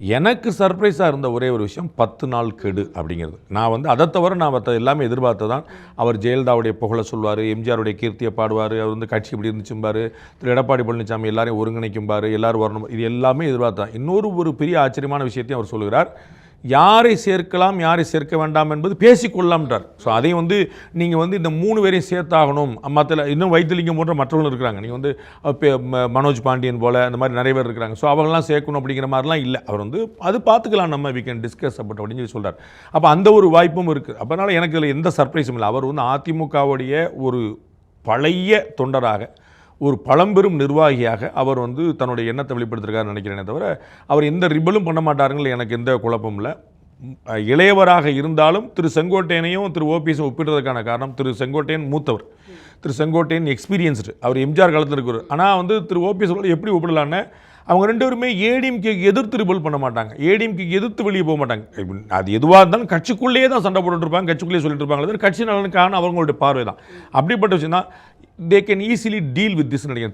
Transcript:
எனக்கு சர்ப்ரைஸாக இருந்த ஒரே ஒரு விஷயம் பத்து நாள் கெடு அப்படிங்கிறது. நான் வந்து அதை தவிர நான் மற்ற எல்லாமே எதிர்பார்த்ததான் அவர் ஜெயலலிதாவுடைய புகழை சொல்வார் எம்ஜிஆருடைய கீர்த்தியை பாடுவார் அவர் வந்து கட்சி இப்படி இருந்துச்சும்பார் திரு எடப்பாடி பழனிசாமி எல்லாரையும் ஒருங்கிணைக்கும்பார் எல்லாரும் வரணும் இது எல்லாமே எதிர்பார்த்தான் இன்னொரு ஒரு பெரிய ஆச்சரியமான விஷயத்தையும் அவர் சொல்கிறார் யாரை சேர்க்கலாம் யாரை சேர்க்க வேண்டாம் என்பது பேசிக்கொள்ளலாம்ன்றார் ஸோ அதையும் வந்து நீங்கள் வந்து இந்த மூணு பேரையும் சேர்த்தாகணும். மற்ற இன்னும் வைத்தியலிங்கம் போன்ற மற்றவங்களும் இருக்கிறாங்க. நீங்கள் வந்து மனோஜ் பாண்டியன் போல் அந்த மாதிரி நிறைய பேர் இருக்கிறாங்க. ஸோ அவங்களாம் சேர்க்கணும் அப்படிங்கிற மாதிரிலாம் இல்லை. அவர் வந்து அது பார்த்துக்கலாம் நம்ம வி கேன் டிஸ்கஸ் அப்படி அப்படின்னு சொல்லி சொல்கிறார் அப்போ அந்த ஒரு வாய்ப்பும் இருக்குது அப்போனால எனக்கு இதில் எந்த சர்ப்ரைஸும் இல்லை. அவர் வந்து அதிமுகவுடைய ஒரு பழைய தொண்டராக ஒரு பழம்பெரும் நிர்வாகியாக அவர் வந்து தன்னுடைய எண்ணத்தை வெளிப்படுத்திருக்காருன்னு நினைக்கிறேனே தவிர அவர் எந்த ரிபலும் பண்ண மாட்டாருங்கள் எனக்கு எந்த குழப்பமும் இல்லை. இளையவராக இருந்தாலும் திரு செங்கோட்டையனையும் திரு ஓபிஎஸும் ஒப்பிடுறதுக்கான காரணம் திரு செங்கோட்டையன் மூத்தவர். திரு செங்கோட்டையன் எக்ஸ்பீரியன்ஸ்டு அவர் எம்ஜிஆர் காலத்தில் இருக்கிறார். ஆனால் வந்து திரு ஓபிஎஸ் எப்படி ஒப்பிடலான்னு அவங்க ரெண்டு பேருமே ஏடிஎம்கே எதிர்த்து ரிபல் பண்ண மாட்டாங்க. ஏடிஎம்கே எதிர்த்து வெளியே போக மாட்டாங்க. அது எதுவாக இருந்தாலும் கட்சிக்குள்ளேயே தான் சண்டை போட்டுட்டு இருப்பாங்க கட்சிக்குள்ளேயே சொல்லிட்டு இருப்பாங்க. கட்சி நலனுக்கான அவங்களுடைய பார்வை தான் அப்படிப்பட்ட விஷயம் தான் they can easily deal with this நினைக்கிறேன்